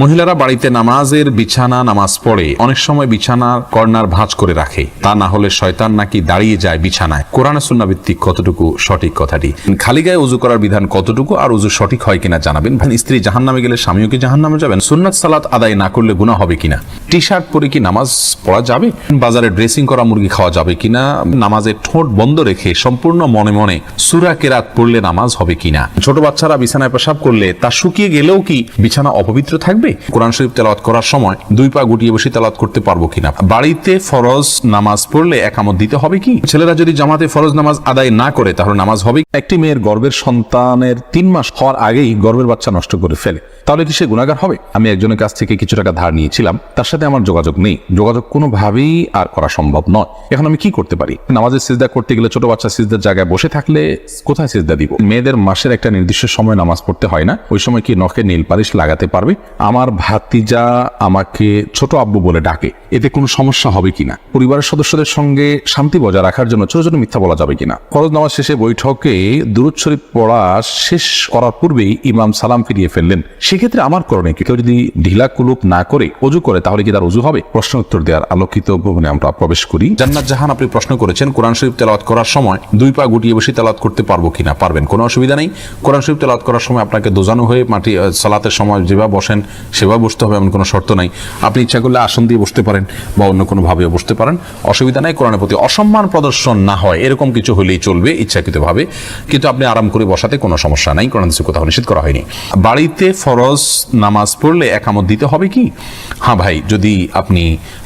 মহিলারা বাড়িতে নামাজের বিছানা, নামাজ পড়ে। অনেক সময় বিছানার কর্নার ভাঁজ করে রাখে। তা না হলে শয়তান নাকি দাঁড়িয়ে যায় বিছানায়। কোরআনে সুন্না ভিত্তিক কতটুকু সঠিক কথাটি? খালি গায়ে উজু করার বিধান কতটুকু আর উজু সঠিক হয় কিনা জানাবেন। স্ত্রী জাহান নামে গেলে স্বামীও কি জাহান নামে যাবেন? সুন্নাত সালাত আদায় না করলে গুণা হবে কিনা? টি শার্ট পরে কি নামাজ পড়া যাবে? বাজারে ড্রেসিং করা মুরগি খাওয়া যাবে কিনা? নামাজের ঠোঁট বন্ধ রেখে সম্পূর্ণ মনে মনে সুরা কেরাত পড়লে নামাজ হবে কিনা? ছোট বাচ্চারা বিছানায় পেশাব করলে তা শুকিয়ে গেলেও কি বিছানা অপবিত্র থাকবে? কোরআন শরীফ তেলাওয়াত করার সময় দুই পা গুটিয়ে বসে তেলাওয়াত করতে পারব কিনা? বাড়িতে ফরজ নামাজ পড়লে একামত দিতে হবে কি? ছেলেরা যদি জামাতে ফরজ নামাজ আদায় না করে, তাহলে নামাজ হবে একটি মেয়ের গর্ভের সন্তানের তিন মাস হওয়ার আগেই গর্ভের বাচ্চা নষ্ট করে ফেলে। তাহলে কি সে গুণাগার হবে? আমি একজনের কাছ থেকে কিছু টাকা ধার নিয়েছিলাম, তার সাথে আমার যোগাযোগ নেই। যোগাযোগ কোনোভাবেই আর করা সম্ভব নয়। এখন আমি কি করতে পারি? নামাজের সিজদা করতে গেলে ছোট বাচ্চা সিজদার জায়গায় বসে থাকলে কোথায় সিজদা দিব? মেয়েদের মাসের একটা নির্দিষ্ট সময় নামাজ পড়তে হয় না। ওই সময় কি নখে নীল পালিশ লাগাতে পারবে? আমার ভাতিজা আমাকে ছোট আব্বু বলে ডাকে। এতে কোনো সমস্যা হবে কিনা? পরিবারের সদস্যদের সঙ্গে শান্তি বজায় রাখার জন্য ছোট ছোট মিথ্যা বলা যাবে কিনা? ফরজ নামাজ শেষে বৈঠকে দুরুদ শরীফ পড়া শেষ করার পূর্বেই ইমাম সালাম ফিরিয়ে ফেললেন। সেক্ষেত্রে আমার করণীয় কি? কেউ যদি ঢিলা কুলুপ না করে অজু করে, তাহলে কি তার অজু হবে? প্রশ্ন উত্তর দেওয়ার আলোকিত ভবনে আমরা প্রবেশ করি। জান্নাত জাহান, আপনি প্রশ্ন করেছেন, কোরআন শরীফ তেলাওয়াত করার সময় দুই পা গুটিয়ে বসে তেলাওয়াত করতে পারব কিনা? পারবেন, কোনো অসুবিধা নেই। কোরআন শরীফ তেলাওয়াত করার সময় আপনাকে দোজানো হয়ে মাটি সালাতের সময় যেভাবে বসেন সেভাবে বসতে হবে, এমন কোনো শর্ত নাই। আপনি ইচ্ছা করলে আসন দিয়ে বসতে পারেন বা অন্য কোনোভাবেও বসতে পারেন। অসুবিধা নাই, কোরআনের প্রতি অসম্মান প্রদর্শন না হয়, এরকম কিছু হলেই চলবে ইচ্ছাকৃতভাবে। কিন্তু আপনি আরাম করে বসাতে কোনো সমস্যা নাই, কোরআন কোথাও নিষেধ করা হয়নি। বাড়িতে ফরজ নামাজ পড়লে একামত দিতে হবে কি? হ্যাঁ ভাই, যদি আপনি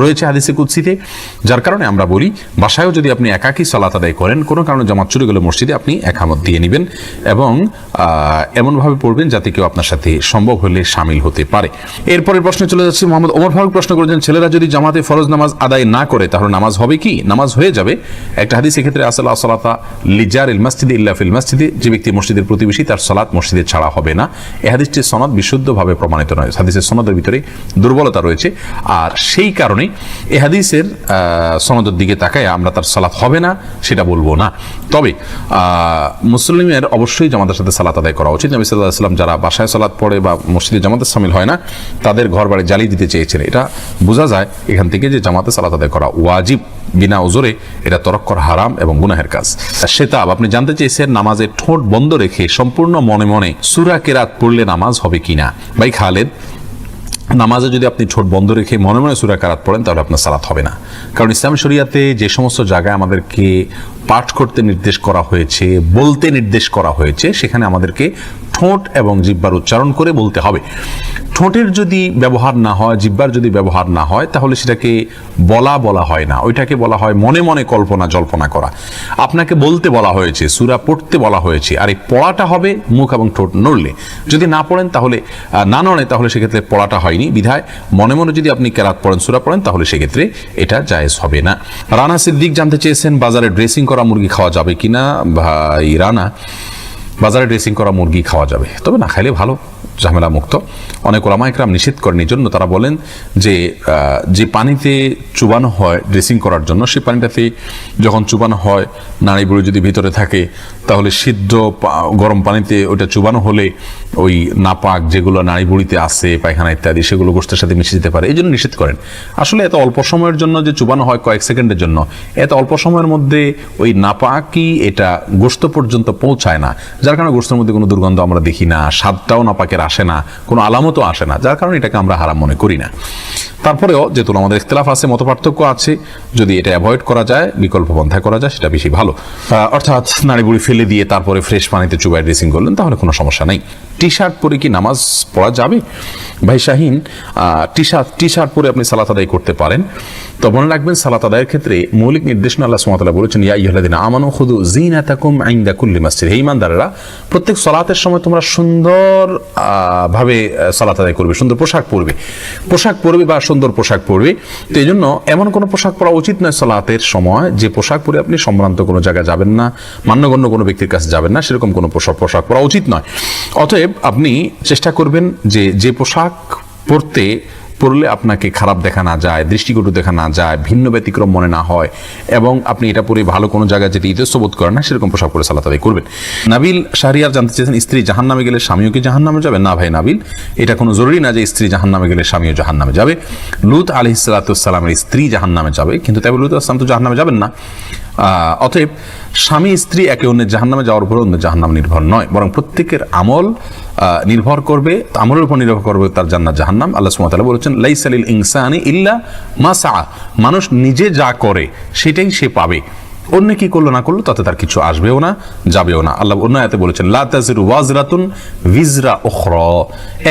রয়েছে হাদিসে কুৎসিতে যার কারণে আমরা বলি, বাসায়ও যদি আপনি একাকী সালাত আদায় করেন, কোনো কারণে জামাত চুরি গেলে মসজিদে আপনি একামত দিয়ে নেবেন এবং এমনভাবে পড়বেন যাতে কেউ আপনার সাথে সম্ভব হলে সামিল হতে পারে। এরপরের প্রশ্নে চলে যাচ্ছে, মোহাম্মদ ওমর ফারুক প্রশ্ন করেছেন, ছেলেরা যদি জামাতে ফরজ নামাজ আদায় না করে, তাহলে নামাজ হবে কি? নামাজ হয়ে যাবে। একটা হাদিস ক্ষেত্রে আসল আসলাতা লিজার ইল মসজিদে ইল্লা ফিল মসজিদে, যে ব্যক্তি মসজিদের প্রতিবেশী, তার সালাত মসজিদে ছাড়া হবে না। এই হাদিসটির সনদ বিশুদ্ধভাবে প্রমাণিত নয়। হাদিসের সনদের ভিতরে দুর্বলতা রয়েছে। আর সেই কারণে এ হাদিসের সনদের দিকে তাকায় আমরা তার সালাত হবে না, সেটা বলব না। তবে মুসলিমের অবশ্যই জামাতের সাথে সালাত আদায় করা উচিত। নবী সাল্লাহ সাল্লাম যারা বাসায় সালাত পড়ে বা মসজিদে জামাতে সামিল হয় না, তাদের ঘর বাড়ি জ্বালিয়ে দিতে চেয়েছেন। এটা বোঝা যায় এখান থেকে যে জামাতে সালাত আদায় করা ওয়াজিব। বিনা ওজোরে এটা তরক্কর হারাম এবং গুনাহের কাজ। সেতাব, আপনি জানতে চেয়েছেন, নামাজের ঠোঁট বন্ধ রেখে সম্পূর্ণ মনে মনে সুরা কেরাত পড়লে নামাজ হবে কিনা? ভাই খালেদ নামাজে যদি আপনি ছোট বন্ধ রেখে মনে মনে সুরা কারাত পড়েন, তাহলে আপনার সালাত হবে না। কারণ ইসলাম শরিয়াতে যে সমস্ত জায়গায় আমাদেরকে পাঠ করতে নির্দেশ করা হয়েছে, বলতে নির্দেশ করা হয়েছে, সেখানে আমাদেরকে ঠোঁট এবং জিব্বার উচ্চারণ করে বলতে হবে। ঠোঁটের যদি ব্যবহার না হয়, জিব্বার যদি ব্যবহার না হয়, তাহলে সেটাকে বলা বলা হয় না। ওইটাকে বলা হয় মনে মনে কল্পনা জল্পনা করা। আপনাকে বলতে বলা হয়েছে, সুরা পড়তে বলা হয়েছে, আর এই পড়াটা হবে মুখ এবং ঠোঁট নড়লে। যদি না পড়েন তাহলে না নড়ে তাহলে সেক্ষেত্রে পড়াটা হয়নি। বিধায় মনে মনে যদি আপনি কেরাত পড়েন, সুরা পড়েন, তাহলে সেক্ষেত্রে এটা জায়েজ হবে না। রানা সিদ্দিক জানতে চেয়েছেন, বাজারে ড্রেসিং করা মুরগি খাওয়া যাবে কিনা? ভাই, রানা, বাজারে ড্রেসিং করা মুরগি খাওয়া যাবে। তবে না, খাইলে ভালো। ঝামেলা মুক্ত। অনেক ওলামা একরাম নিষেধ করেন এই জন্য তারা বলেন যে যে পানিতে চুবানো হয় ড্রেসিং করার জন্য সেই পানিটাতে যখন চুবানো হয় নাড়ি বুড়ি যদি ভিতরে থাকে, তাহলে সিদ্ধ গরম পানিতে ওইটা চুবানো হলে ওই নাপাক যেগুলো নাড়ি বুড়িতে আছে, পায়খানা ইত্যাদি, সেগুলো গোষ্ঠের সাথে মিশে যেতে পারে। এই জন্য নিষেধ করেন। আসলে এত অল্প সময়ের জন্য যে চুবানো হয় কয়েক সেকেন্ডের জন্য, এত অল্প সময়ের মধ্যে ওই নাপাকি এটা গোস্ত পর্যন্ত পৌঁছায় না। যার কারণে গোস্তের মধ্যে কোনো দুর্গন্ধ আমরা দেখি না। স্বাদটাও নাপাকের আসে না, কোনো আলামতও আসে না, যার কারণে এটাকে আমরা হারাম মনে করি না। তারপরেও যেহেতু আমাদের ইখতলাফ আছে মত পার্থক্য আছে, যদি এটা অ্যাভয়েড করা যায়, বিকল্প পন্থায় করা যায়, সেটা বেশি ভালো। অর্থাৎ নাড়ি বুড়ি ফেলে দিয়ে তারপরে ফ্রেশ পানিতে চুবাই ড্রেসিং করলেন, তাহলে কোনো সমস্যা নেই। টি শার্ট পরে কি নামাজ পড়া যাবে? ভাই Shahin T shirt T shirt পরে আপনি সালাত আদায় করতে পারেন। তো মনে রাখবেন, সালাত আদায়ের ক্ষেত্রে মৌলিক নির্দেশনা আল্লাহ সুমাতালা বলেছেন, ইয়া ইহলাদিন আমানু খুদু জিনাতাকুম আইন্দা কুল্লি মাসজিদ। হে ইমানদারেরা প্রত্যেক সালাতের সময় তোমরা সুন্দর ভাবে সালাত আদায় করবে, সুন্দর পোশাক পরবে। পোশাক পরবে বা সুন্দর পোশাক পরবে, তো এই জন্য এমন কোনো পোশাক পরা উচিত নয় সালাতের সময়, যে পোশাক পরে আপনি সম্ভ্রান্ত কোনো জায়গায় যাবেন না, মান্যগণ্য কোনো ব্যক্তির কাছে যাবেন না, সেরকম কোনো পোশাক পোশাক পরা উচিত নয়। অতএব আপনি চেষ্টা করবেন যে যে পোশাক পরতে পড়লে আপনাকে খারাপ দেখা না যায়, দৃষ্টিকটু দেখা না যায়, ভিন্ন ব্যতিক্রম মনে না হয়, এবং আপনি এটা পরে ভালো কোনো জায়গায় যেতে ইতস্ত বোধ করেন না, সেরকম পোশাক পরে সালাত আদায় করবেন। নাবিল শাহরিয়ার জানতে চেয়েছেন, স্ত্রী জাহান নামে গেলে স্বামীও কি জাহান নামে যাবে? না ভাই নাবিল, এটা কোনো জরুরি না যে স্ত্রী জাহান নামে গেলে স্বামীও জাহান নামে যাবে। লুত আলি সালাতামের স্ত্রী জাহান নামে যাবে, কিন্তু তাই লুত আসলাম তো জাহান নামে যাবেন না। অতএব স্বামী স্ত্রী একে অন্যের জাহান্নামে যাওয়ার উপর অন্য জাহান্নাম নির্ভর নয়, বরং প্রত্যেকের আমল নির্ভর করবে আমলের উপর নির্ভর করবে তার জান্নাত জাহান্নাম। আল্লাহ সুমতালা বলেছেন লাইসালিল ইনসানি ইল্লা মাসা মানুষ নিজে যা করে, সেটাই সে পাবে। অন্য কি করল, না করল, তাতে তার কিছু আসবেও না, যাবেও না। আল্লাহ অন্য আয়াতে বলেছেন, লা তাজিরু ওয়াজরাতুন ভিজরা উখরা।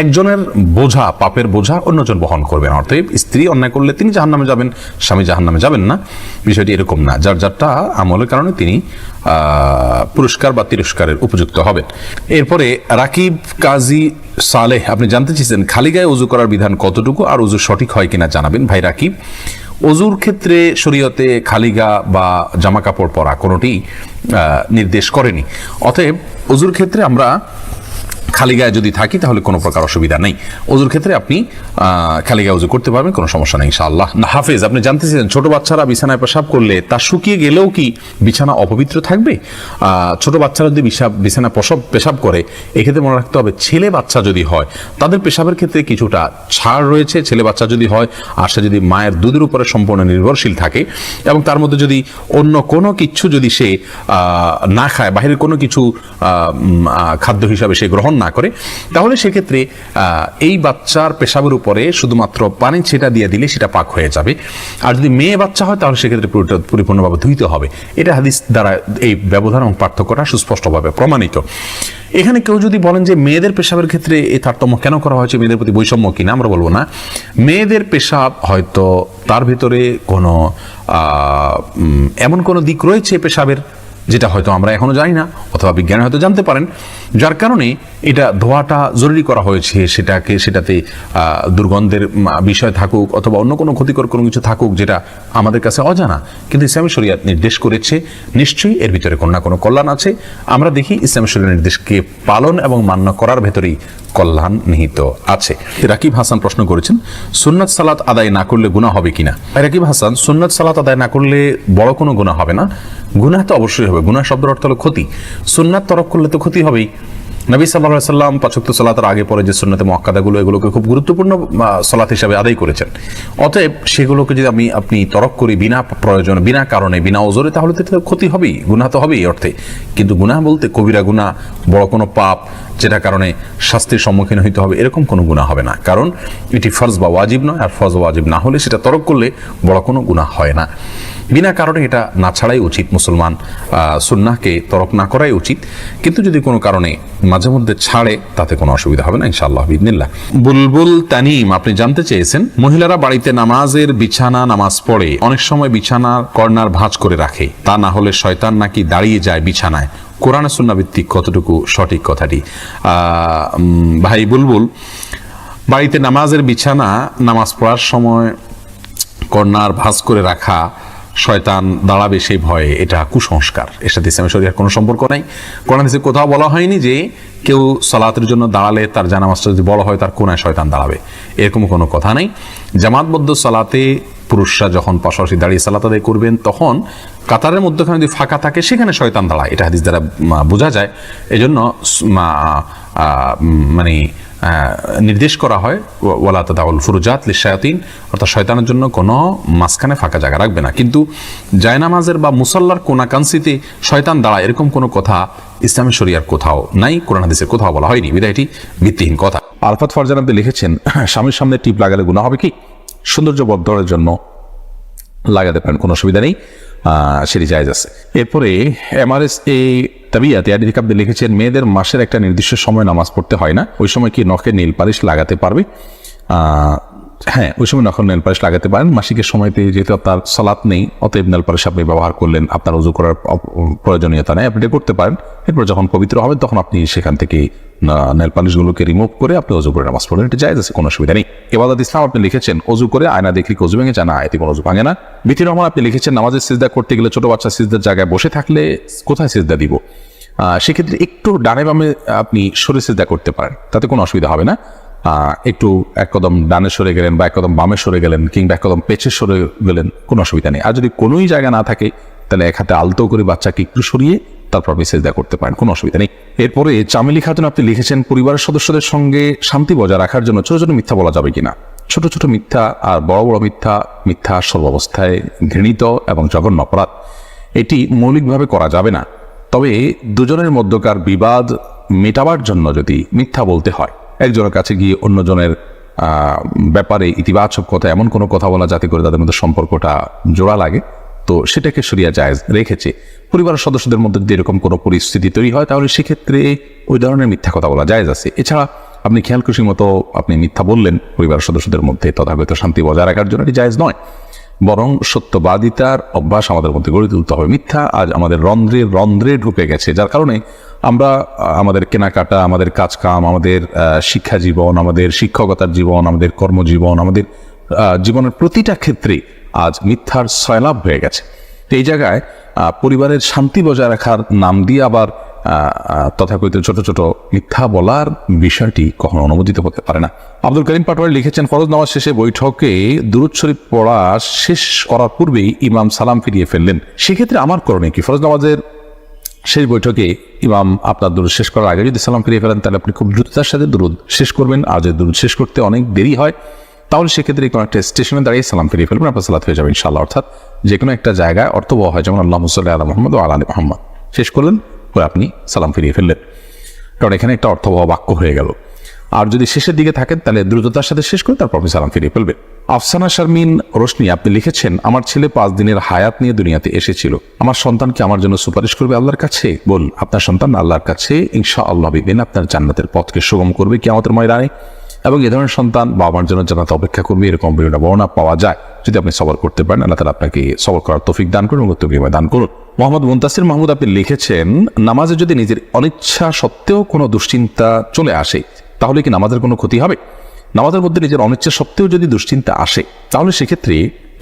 একজনের বোঝা, পাপের বোঝা অন্যজন বহন করবে না অর্থাৎ স্ত্রী অন্যায় করলে তিনি জাহান্নামে যাবেন, স্বামী জাহান নামে যাবেন না। বিষয়টি এরকম না। যার যারটা আমলের কারণে তিনি পুরস্কার বা তিরস্কারের উপযুক্ত হবেন। এরপরে রাকিব কাজী সালেহ, আপনি জানতে চেয়েছেন, খালি গায়ে উজু করার বিধান কতটুকু আর উজু সঠিক হয় কিনা জানাবেন। ভাই রাকিব অজুর ক্ষেত্রে শরীয়তে খালিগা বা জামা কাপড় পরা কোনোটি নির্দেশ করেনি। অতএব অজুর ক্ষেত্রে আমরা খালি গায়ে যদি থাকি তাহলে কোনো প্রকার অসুবিধা নেই। অজুর ক্ষেত্রে আপনি খালি গায়ে উজু করতে পারবেন কোনো সমস্যা নেই ইনশাআল্লাহ। না, হাফেজ আপনি জানতে চাইছেন ছোট বাচ্চারা বিছানায় পেশাব করলে তা শুকিয়ে গেলেও কি বিছানা অপবিত্র থাকবে? ছোট বাচ্চারা যদি বিছানা প্রসব পেশাব করে এক্ষেত্রে মনে রাখতে হবে ছেলে বাচ্চা যদি হয় তাদের পেশাবের ক্ষেত্রে কিছুটা ছাড় রয়েছে। ছেলে বাচ্চা যদি হয় আর সে যদি মায়ের দুধের উপরে সম্পূর্ণ নির্ভরশীল থাকে এবং তার মধ্যে যদি অন্য কোনো কিছু যদি সে না খায় বাহিরের কোনো কিছু খাদ্য হিসাবে সে গ্রহণ না করে, তাহলে সেক্ষেত্রে এই বাচ্চার পেশাবের উপরে শুধুমাত্র পানি ছেটা দিয়ে দিলে সেটা পাক হয়ে যাবে। আর যদি মেয়ে বাচ্চা হয়, তাহলে সেক্ষেত্রে পুরোটা পরিপূর্ণভাবে ধুইতে হবে। এটা হাদিস দ্বারা এই ব্যবধান এবং পার্থক্যটা সুস্পষ্টভাবে প্রমাণিত। এখানে কেউ যদি বলেন যে মেয়েদের পেশাবের ক্ষেত্রে এই তারতম্য কেন করা হয়েছে, মেয়েদের প্রতি বৈষম্য কিনা আমরা বলব না। মেয়েদের পেশাব হয়তো তার ভিতরে কোনো এমন কোনো দিক রয়েছে পেশাবের যেটা হয়তো আমরা এখনও জানি না, অথবা বিজ্ঞানী হয়তো জানতে পারেন, যার কারণে এটা ধোয়াটা জরুরি করা হয়েছে, সেটাকে, সেটাতে দুর্গন্ধের বিষয় থাকুক, অথবা অন্য কোনো ক্ষতিকর কোনো কিছু থাকুক, যেটা আমাদের কাছে অজানা। কিন্তু ইসলামী শরিয়াত নির্দেশ করেছে, নিশ্চয়ই এর ভিতরে কোনো না কোনো কল্যাণ আছে। আমরা দেখি ইসলামী শরিয়ার নির্দেশকে পালন এবং মান্য করার ভেতরেই কল্যাণ নিহিত আছে। রাকিব হাসান প্রশ্ন করেছেন, সুন্নাত সালাত আদায় না করলে গুণা হবে কিনা? রাকিব হাসান, সুন্নাত সালাত আদায় না করলে বড় কোনো গুণা হবে না? গুণা তো অবশ্যই হবে গুণা শব্দের অর্থ হলো ক্ষতি। সুন্নাত তরফ করলে তো ক্ষতি হবেই। নবী সাল্লাহ সাল্লাম পাচক্ত সালাতের আগে পরে যে সুন্নতে মক্কাদাগুলো এগুলোকে খুব গুরুত্বপূর্ণ সালাত হিসাবে আদায় করেছেন। অতএব সেগুলোকে যদি আমি, আপনি তরক করি বিনা প্রয়োজন, বিনা কারণে, বিনা ওজরে, তাহলে তো ক্ষতি হবেই, গুনাহ তো হবেই অর্থে। কিন্তু গুনাহ বলতে কবিরা গুনাহ, বড় কোনো পাপ, যেটা কারণে শাস্তির সম্মুখীন হইতে হবে, এরকম কোনো গুনাহ হবে না। কারণ এটি ফরজ বা ওয়াজিব নয়, আর ফরজ ওয়াজিব না হলে সেটা তরক করলে বড় কোনো গুনাহ হয় না। বিনা কারণে এটা না ছাড়াই উচিত মুসলমান সুন্নাহকে তরক না করাই উচিত। কিন্তু যদি কোনো কারণে মাঝে মধ্যে ছাড়ে, তাতে কোনো অসুবিধা হবে না, ইনশাআল্লাহ বিদিনিল্লাহ বুলবুল তানিম, আপনি জানতে চেয়েছেন, মহিলারা বাড়িতে নামাজের বিছানা, নামাজ পড়ে, অনেক সময় বিছানার কর্নার ভাঁজ করে রাখে। তা না হলে শয়তান নাকি দাঁড়িয়ে যায় বিছানায়। কোরআন সুন্না ভিত্তিক কতটুকু সঠিক কথাটি? ভাই বুলবুল, বাড়িতে নামাজের বিছানা, নামাজ পড়ার সময় কর্নার ভাঁজ করে রাখা শয়তান দাঁড়াবে সেই ভয়ে, এটা কুসংস্কার। এর সাথে ইসলামের শরীরের কোনো সম্পর্ক নাই। কোরআন হাদিসে কোথাও বলা হয়নি যে কেউ সালাতের জন্য দাঁড়ালে তার জানামাজটা যদি বড় হয়, তার কোনায় শয়তান দাঁড়াবে। এরকম কোনো কথা নেই। জামাতবদ্ধ সালাতে পুরুষরা যখন পাশাপাশি দাঁড়িয়ে সালাত আদায় করবেন, তখন কাতারের মধ্যখানে যদি ফাঁকা থাকে, সেখানে শয়তান দাঁড়ায়। এটা হাদিস দ্বারা বোঝা যায়। এজন্য মানে নির্দেশ করা হয় ওয়ালা তাদাউল ফুরুজাত লিশায়াতিন অর্থাৎ শয়তানের জন্য কোনো মাঝখানে ফাঁকা জায়গা রাখবে না। কিন্তু জায়নামাজের বা মুসাল্লার কোনাকাংশিতে শয়তান দাঁড়ায়, এরকম কোনো কথা ইসলামী শরিয়ার কোথাও নাই, কোরআন হাদিসের কোথাও বলা হয়নি। বিদায় এটি ভিত্তিহীন কথা। আলফাত ফরজান আপনি লিখেছেন, স্বামীর সামনে টিপ লাগালে গুণা হবে কি? সৌন্দর্য বর্ধনের জন্য লাগাতে পারেন, কোনো অসুবিধা নেই। সেটি জায়জ আছে। এরপরে এমআরএস এ তাবিয়াতে আদিক আপনি লিখেছেন, মেয়েদের মাসের একটা নির্দিষ্ট সময় নামাজ পড়তে হয় না। ওই সময় কি নখে নীল পালিশ লাগাতে পারবে? হ্যাঁ ওই সময় নখন নেল পালিশ লাগাতে পারেন, মাসিকের সময়তে যেহেতু আপনার সালাত নেই, অতএব নেল পালিশ আপনি ব্যবহার করলেন, আপনার উজু করার প্রয়োজনীয়তা নেই, আপনি করতে পারেন। এরপর যখন পবিত্র হবে, তখন আপনি সেখান থেকে নেল পালিশগুলোকে রিমুভ করে আপনি অজু করে নামাজ পড়লেন এটা জায়জ আছে, কোনো অসুবিধা নেই। এবাদত ইসলাম আপনি লিখেছেন অজু করে আয়না দেখলি অজু ভেঙে যায় না কোনো অজু ভাঙে না। বিতির রহমান, আপনি লিখেছেন, নামাজের সিজদা করতে গেলে ছোট বাচ্চা সিজদার জায়গায় বসে থাকলে কোথায় সিজদা দিব? সেক্ষেত্রে একটু ডানে বামে আপনি সরে সিজদা করতে পারেন, তাতে কোনো অসুবিধা হবে না। একটু এক কদম ডানে সরে গেলেন বা এক কদম বামে সরে গেলেন কিংবা এক কদম পেছে সরে গেলেন, কোনো অসুবিধা নেই। আর যদি কোনোই জায়গা না থাকে, তাহলে এক হাতে আলতো করে বাচ্চাকে একটু সরিয়ে তারপর আপনি সেজদা করতে পারেন, কোনো অসুবিধা নেই। এরপরে চামেলি খাতুন আপনি লিখেছেন, পরিবারের সদস্যদের সঙ্গে শান্তি বজায় রাখার জন্য ছোট ছোট মিথ্যা বলা যাবে কিনা? ছোট ছোট মিথ্যা আর বড় বড় মিথ্যা মিথ্যা সর্বাবস্থায় ঘৃণিত এবং জঘন্য অপরাধ। এটি মৌলিকভাবে করা যাবে না। তবে দুজনের মধ্যকার বিবাদ মেটাবার জন্য যদি মিথ্যা বলতে হয় একজনের কাছে গিয়ে অন্যজনের ব্যাপারে ইতিবাচক কথা, এমন কোনো কথা বলা যাতে করে তাদের মধ্যে সম্পর্কটা জোড়া লাগে। তো সেটাকে সরিয়া জায়েজ রেখেছে। পরিবারের সদস্যদের মধ্যে যদি এরকম কোনো পরিস্থিতি তৈরি হয়, তাহলে সেক্ষেত্রে ওই ধরনের মিথ্যা কথা বলা জায়েজ আছে। এছাড়া আপনি খেয়াল খুশি মতো আপনি মিথ্যা বললেন পরিবারের সদস্যদের মধ্যে তথাগত শান্তি বজায় রাখার জন্য এটি জায়েজ নয়। বরং সত্যবাদিতার অভ্যাস আমাদের মধ্যে গড়ে তুলতে হবে। মিথ্যা আজ আমাদের রন্ধ্রে রন্ধ্রে ঢুকে গেছে, যার কারণে আমরা আমাদের কেনাকাটা, আমাদের কাজকাম, আমাদের শিক্ষা জীবন আমাদের শিক্ষকতার জীবন, আমাদের কর্মজীবন, আমাদের জীবনের প্রতিটা ক্ষেত্রে আজ মিথ্যার সয়লাভ হয়ে গেছে। এই জায়গায় পরিবারের শান্তি বজায় রাখার নাম দিয়ে আবার তথাকথিত ছোট ছোট মিথ্যা বলার বিষয়টি কখনো অনুমোদিত হতে পারে না। আব্দুল করিম পাটোয়ারি লিখেছেন, ফরজ নামাজ শেষে বৈঠকে দুরুদ শরীফ পড়া শেষ করার পূর্বেই ইমাম সালাম ফিরিয়ে ফেললেন। সেক্ষেত্রে আমার করণীয় কি? ফরজ নামাজের শেষ বৈঠকে ইমাম আপনার দুরুদ শেষ করার আগে যদি সালাম ফিরিয়ে ফেলেন, তাহলে আপনি খুব দ্রুততার সাথে দুরুদ শেষ করবেন। আর যদি দুরুদ শেষ করতে অনেক দেরি হয়। তাহলে সেক্ষেত্রে কোনো একটা স্টেশনে দাঁড়িয়ে সালাম ফিরিয়ে ফেলবেন, আপনার সালাত হয়ে যাবে ইনশাআল্লাহ। অর্থাৎ যে কোনো একটা জায়গায় অর্থবহ হয়, যেমন আল্লাহ মুসাল্লাহ আল্লাহ মোহাম্মদ ও আল্লাহ মোহাম্মদ। শেষ করলেন করে আপনি সালাম ফিরিয়ে ফেললেন। কারণ এখানে একটা অর্থবহ বাক্য হয়ে গেল। আর যদি শেষের দিকে থাকেন, তাহলে দ্রুততার সাথে শেষ করে তারপর আপনি সালাম ফিরিয়ে ফেলবেন। আফসানা শারমিন রোশনি, আপনি লিখেছেন, আমার ছেলে পাঁচ দিনের হায়াত নিয়ে দুনিয়াতে এসেছিল। আমার সন্তানকে আমার জন্য সুপারিশ করবে আল্লাহর কাছে? বল, আপনার সন্তান আল্লাহর কাছে ইনশা আল্লাহ বিদিন আপনার জান্নাতের পথকে সুগম করবে কি আমাদের ময়দানে। এবং এ ধরনের সন্তান বাবার জন্য জানাতে অপেক্ষা করবে, এরকম বিভিন্ন বর্ণনা পাওয়া যায়। যদি আপনি সবর করতে পারেন, আল্লাহ তালা আপনাকে সবর করার তফিক দান করুন এবং বিনিময় দান করুন। মোহাম্মদ মুন্তাসির মাহমুদ আপনি লিখেছেন, নামাজে যদি নিজের অনিচ্ছা সত্ত্বেও কোনো দুশ্চিন্তা চলে আসে, তাহলে কি নামাজের কোনো ক্ষতি হবে? নামাজের মধ্যে নিজের অনিচ্ছা সত্ত্বেও যদি দুশ্চিন্তা আসে, তাহলে সেক্ষেত্রে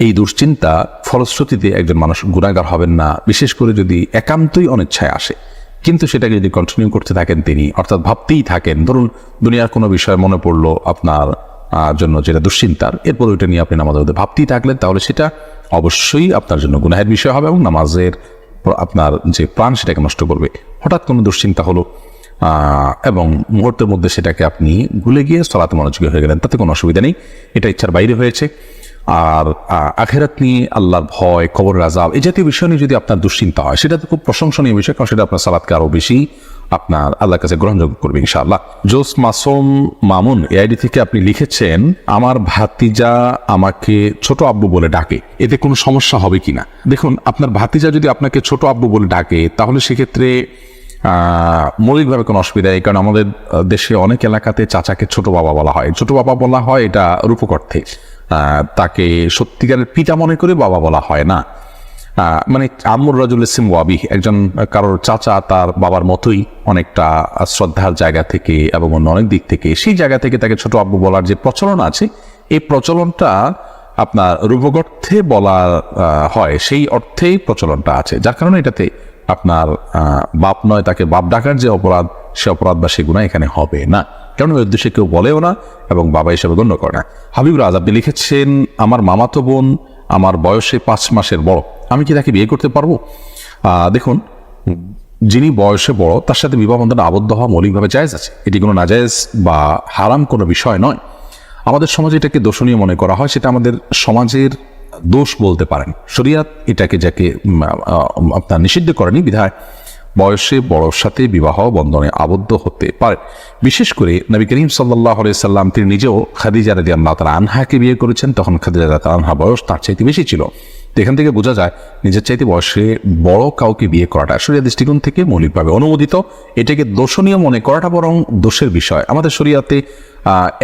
এই দুশ্চিন্তা ফলশ্রুতিতে একজন মানুষ গুণাগার হবেন না, বিশেষ করে যদি একান্তই অনিচ্ছায় আসে। কিন্তু সেটাকে যদি কন্টিনিউ করতে থাকেন তিনি, অর্থাৎ ভাবতেই থাকেন, ধরুন দুনিয়ার কোনো বিষয় মনে পড়ল আপনার জন্য যেটা দুশ্চিন্তার, এরপর ওইটা নিয়ে আপনি নামাজের মধ্যে ভাবতেই থাকলেন, তাহলে সেটা অবশ্যই আপনার জন্য গুনাহের বিষয় হবে এবং নামাজের আপনার যে প্রাণ সেটাকে নষ্ট করবে। হঠাৎ কোনো দুশ্চিন্তা হলো এবং মুহূর্তের মধ্যে সেটাকে আপনি ভুলে গিয়ে সলাতে মনোযোগী হয়ে গেলেন, তাতে কোনো অসুবিধা নেই। এটা ইচ্ছার বাইরে হয়েছে। আর আখেরাত নিয়ে আল্লাহর ভয় কবর রাজাব এই জাতীয় বিষয় নিয়ে যদি আপনার দুশ্চিন্তা হয়, সেটা তো খুব প্রশংসনীয় বিষয়, কারণ সেটা আপনার সালাদকে আরও বেশি আপনার আল্লাহর কাছে গ্রহণযোগ্য করবে ইনশাআল্লাহ। জোস মাসুম মামুন এআইডি থেকে আপনি লিখেছেন, আমার ভাতিজা আমাকে ছোট আব্বু বলে ডাকে। এতে কোনো সমস্যা হবে কিনা? দেখুন, আপনার ভাতিজা যদি আপনাকে ছোট আব্বু বলে ডাকে, তাহলে সেক্ষেত্রে মৌলিকভাবে কোনো অসুবিধা নেই, কারণ আমাদের দেশে অনেক এলাকাতে চাচাকে ছোট বাবা বলা হয়। ছোট বাবা বলা হয় এটা রূপক অর্থে। তাকে সত্যিকারের পিতা মনে করে বাবা বলা হয় না। মানে আমর রাজুল ইসিম ওয়াবি একজন কারোর চাচা, তার বাবার মতোই অনেকটা শ্রদ্ধার জায়গা থেকে এবং অন্য অনেক দিক থেকে। সেই জায়গা থেকে তাকে ছোট আব্বু বলার যে প্রচলন আছে, এই প্রচলনটা আপনার রূপক অর্থে বলা হয়, সেই অর্থেই প্রচলনটা আছে। যার কারণে এটাতে আপনার বাপ নয়, তাকে বাপ ডাকার যে অপরাধ, সে অপরাধ বা সে গুণা এখানে হবে না। কারণ ওই উদ্দেশ্যে কেউ বলেও না এবং বাবা হিসেবে গণ্য করে না। হাবিব রাজ, আপনি লিখেছেন, আমার মামাতো বোন, আমার বয়সে পাঁচ মাসের বড়। আমি কি তাকে বিয়ে করতে পারব? দেখুন, যিনি বয়সে বড়, তার সাথে বিবাহ বন্ধনে আবদ্ধ হওয়া মৌলিকভাবে জায়েজ আছে। এটি কোনো নাজায়েজ বা হারাম কোনো বিষয় নয়। আমাদের সমাজে এটাকে দোষণীয় মনে করা হয়, সেটা আমাদের সমাজের দোষ বলতে পারেন। শরিয়াত এটাকে যাকে আপনার নিষিদ্ধ করেনি বিধায় বয়সে বড়র সাথে বিবাহ বন্ধনে আবদ্ধ হতে পারে। বিশেষ করে নবী করিম সাল্লাহ সাল্লাম, তিনি নিজেও খাদিজা রাজি আল্লাহ তালা আনহাকে বিয়ে করেছেন। তখন খাদিজা আনহা বয়স তার চাইতে বেশি ছিল। এখান থেকে বোঝা যায় নিজের চাইতে বয়সে বড় কাউকে বিয়ে করাটা শরিয়া দৃষ্টিকোণ থেকে মৌলিকভাবে অনুমোদিত। এটাকে দোষণীয় মনে করাটা বরং দোষের বিষয়। আমাদের শরিয়াতে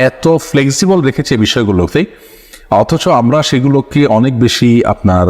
এত ফ্লেক্সিবল রেখেছে বিষয়গুলোতে অথচ আমরা সেগুলোকে অনেক বেশি আপনার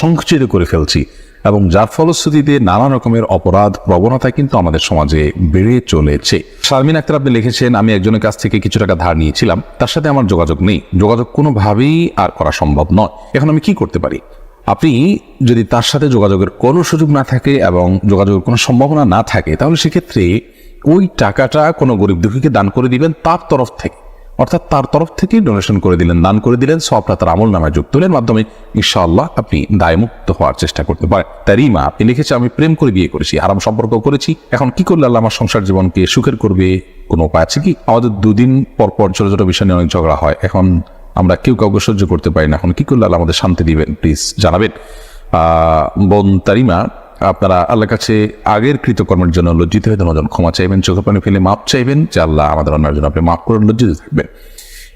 সংকুচিত করে ফেলছি এবং যার ফলশ্রুতিতে নানা রকমের অপরাধ প্রবণতা কিন্তু আমাদের সমাজে বেড়ে চলেছে। শারমিন আক্তার আপনি লিখেছেন, আমি একজনের কাছ থেকে কিছু টাকা ধার নিয়েছিলাম, তার সাথে আমার যোগাযোগ নেই। যোগাযোগ কোনোভাবেই আর করা সম্ভব নয়। এখন আমি কি করতে পারি? আপনি যদি তার সাথে যোগাযোগের কোনো সুযোগ না থাকে এবং যোগাযোগের কোনো সম্ভাবনা না থাকে, তাহলে সেক্ষেত্রে ওই টাকাটা কোনো গরিব দুঃখীকে দান করে দিবেন তার তরফ থেকে। অর্থাৎ তার তরফ থেকে ডোনেশন করে দিলেন, দান করে দিলেন, সবটা তার আমল নামায় যুক্ত হলেন, মাধ্যমে ইনশাআল্লাহ আপনি দায়মুক্ত হওয়ার চেষ্টা করতে পারেন। তারিমা আপনি লিখেছে, আমি প্রেম করে বিয়ে করেছি, আরাম সম্পর্ক করেছি। এখন কি করলে আল্লাহ আমার সংসার জীবনকে সুখের করবে? কোনো উপায় আছে কি? আমাদের দুদিন পর পর ছোট ছোট বিষয় নিয়ে অনেক ঝগড়া হয়। এখন আমরা কেউ কাউকে সহ্য করতে পারি না। এখন কি করলে আল্লাহ আমাদের শান্তি দিবেন? প্লিজ জানাবেন। বোন তারিমা, আপনারা আল্লাহর কাছে আগের কৃতকর্মের জন্য লজ্জিত হয়ে যেন ক্ষমা চাইবেন চোখে পানি ফেলে মাপ চাইবেন যে আল্লাহ আমাদের অন্যার জন্য আপনি মাফ করে লজ্জিত থাকবেন।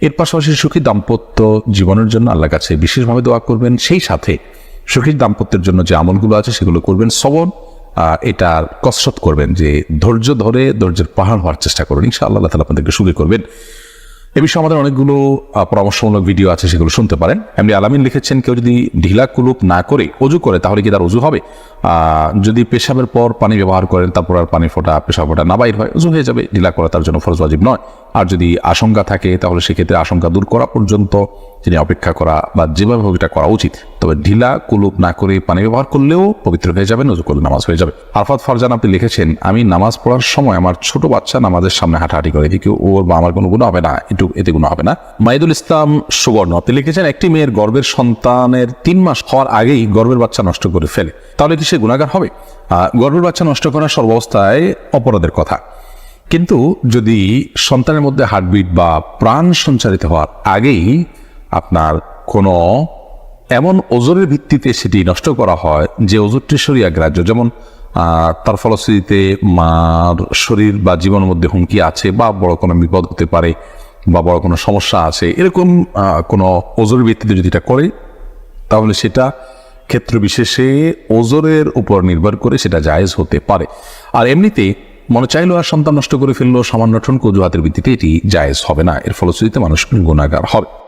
এর পাশাপাশি সুখী দাম্পত্য জীবনের জন্য আল্লাহর কাছে বিশেষভাবে দোয়া করবেন। সেই সাথে সুখী দাম্পত্যের জন্য যে আমলগুলো আছে সেগুলো করবেন সবন এটার কসরত করবেন যে ধৈর্য ধরে ধৈর্যের পাহাড় হওয়ার চেষ্টা করুন। ইনশাআল্লাহ আল্লাহ তালা আপনাদেরকে সুখী করবেন। এ বিষয়ে আমাদের অনেকগুলো পরামর্শমূলক ভিডিও আছে সেগুলো শুনতে পারেন। এমনি আলামিন লিখেছেন, কেউ যদি ঢিলা কুলুপ না করে অজু করে, তাহলে কি তার অজু হবে? যদি পেশাবের পর পানি ব্যবহার করেন, তারপর আর পানি ফোটা, পেশাব ফোটা না বাইর হয়, অজু হয়ে যাবে। ঢিলা করা তার জন্য ফরজ ওয়াজিব নয়। আর যদি আশঙ্কা থাকে তাহলে সেক্ষেত্রে আশঙ্কা দূর করা পর্যন্ত তিনি অপেক্ষা করা বা যেভাবে এটা করা উচিত। তবে ঢিলা কুলুপ না করে পানি ব্যবহার করলেও পবিত্র হয়ে যাবে অজু করলে নামাজ হয়ে যাবে। আরফাত ফারজান আপনি লিখেছেন আমি নামাজ পড়ার সময় আমার ছোট বাচ্চা নামাজের সামনে হাঁটাহাঁটি করে। এদিকে ওর বা আমার কোনো গুণ হবে না। একটু এতে গুণ হবে না? মাইদুল ইসলাম সুবর্ণ আপনি লিখেছেন একটি মেয়ের গর্বের সন্তানের তিন মাস হওয়ার আগেই গর্বের বাচ্চা নষ্ট করে ফেলে। তাহলে কি সে গুণাগার হবে? আহ, গর্ভের বাচ্চা নষ্ট করা সর্বাবস্থায় অপরাধের কথা। কিন্তু যদি সন্তানের মধ্যে হার্টবিট বা প্রাণ সঞ্চারিত হওয়ার আগেই আপনার কোনো এমন ওজনের ভিত্তিতে সেটি নষ্ট করা হয় যে ওজনটি শরীর গ্রাহ্য, যেমন তার ফলশ্রুতিতে মার শরীর বা জীবনের মধ্যে হুমকি আছে বা বড় কোনো বিপদ হতে পারে বা বড় কোনো সমস্যা আছে, এরকম কোনো ওজনের ভিত্তিতে যদি এটা করে, তাহলে সেটা ক্ষেত্র বিশেষে ওজরের উপর নির্ভর করে সেটা জায়েজ হতে পারে। আর এমনিতে মনে চাইলো আর সন্তান নষ্ট করে ফেলল, সামান্য ঠনক অজুহাতের ভিত্তিতে এটি জায়েজ হবে না। এর ফলশ্রুতিতে মানুষ গুণাগার হবে।